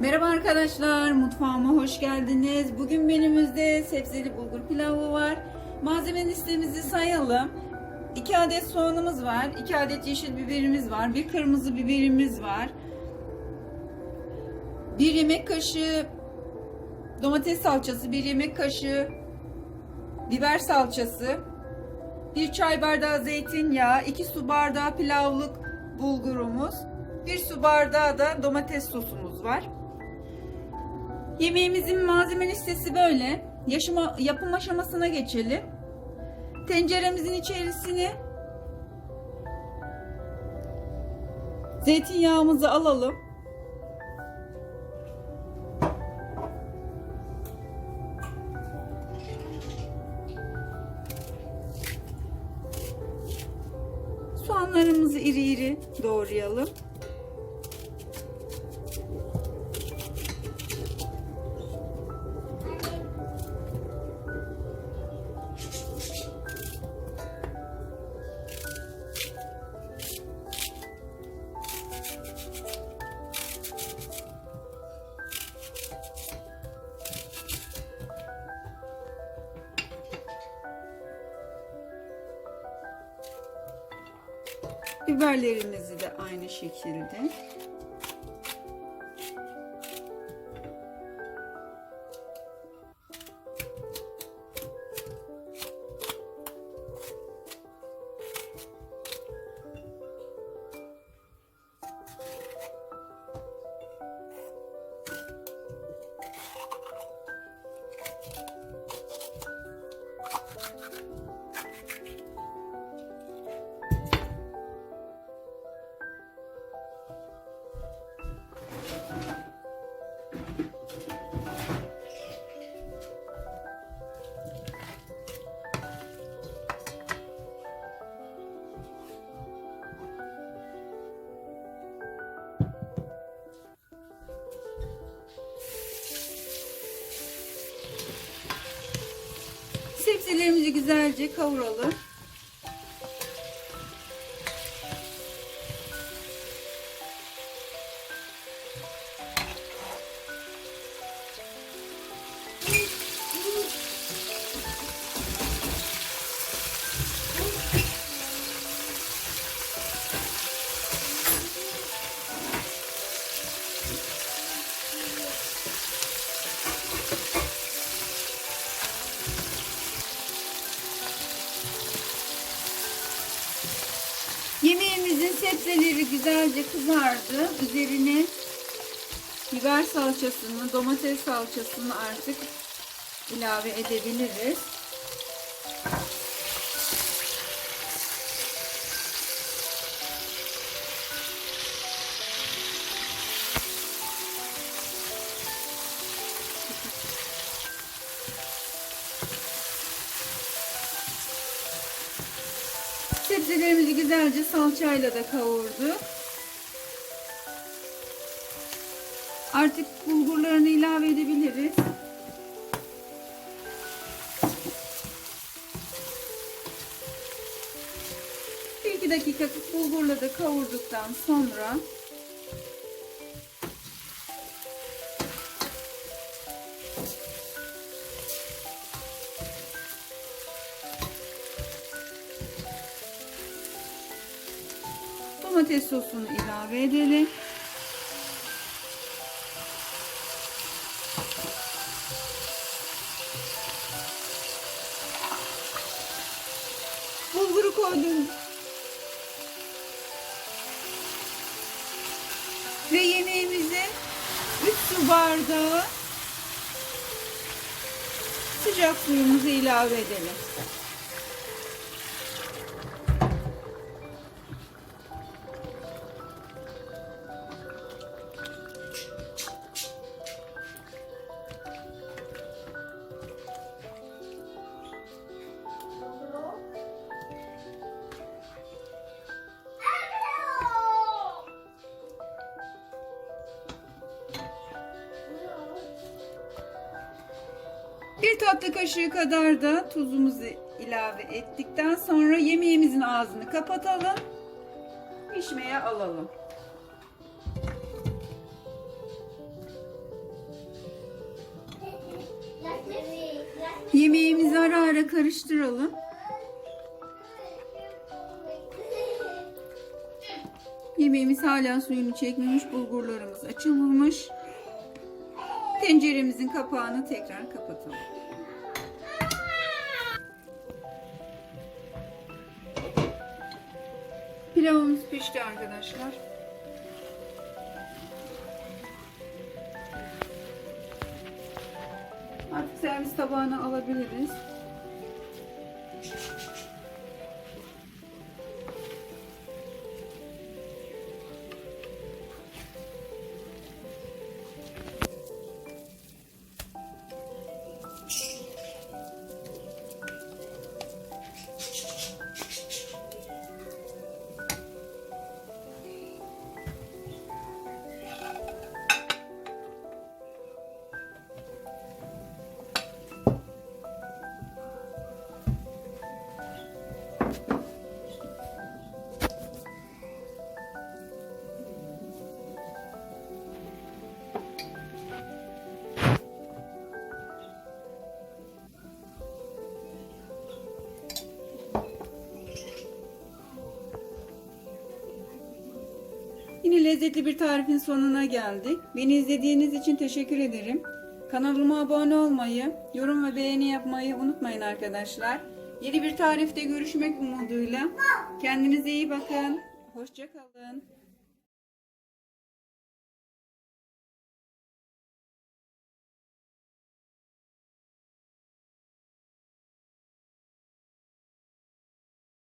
Merhaba arkadaşlar, mutfağıma hoş geldiniz. Bugün menümüzde sebzeli bulgur pilavı var. Malzeme listemizi sayalım. 2 adet soğanımız var, 2 adet yeşil biberimiz var, bir kırmızı biberimiz var. 1 yemek kaşığı domates salçası, 1 yemek kaşığı biber salçası, 1 çay bardağı zeytinyağı, 2 su bardağı pilavlık bulgurumuz, 1 su bardağı da domates sosumuz var. Yemeğimizin malzeme listesi böyle. Yaşama, yapım aşamasına geçelim. Tenceremizin içerisine zeytinyağımızı alalım. Soğanlarımızı iri iri doğrayalım. Biberlerimizi de aynı şekilde. Sebzelerimizi güzelce kavuralım. Sebzeleri güzelce kızardı. Üzerine biber salçasını, domates salçasını artık ilave edebiliriz. Sebzelerimizi güzelce salçayla da kavurduk. Artık bulgurlarını ilave edebiliriz. Bir iki dakika bulgurla da kavurduktan sonra domates sosunu ilave edelim. Bulguru koydum. Ve yemeğimize 3 su bardağı sıcak suyumuzu ilave edelim. Bir tatlı kaşığı kadar da tuzumuzu ilave ettikten sonra yemeğimizin ağzını kapatalım. Pişmeye alalım. Yemeğimizi ara ara karıştıralım. Yemeğimiz hala suyunu çekmemiş, bulgurlarımız açılmamış. Tenceremizin kapağını tekrar kapatalım. Pilavımız pişti arkadaşlar. Artık servis tabağına alabiliriz. Yine lezzetli bir tarifin sonuna geldik. Beni izlediğiniz için teşekkür ederim. Kanalıma abone olmayı, yorum ve beğeni yapmayı unutmayın arkadaşlar. Yeni bir tarifte görüşmek umuduyla. Kendinize iyi bakın. Hoşçakalın.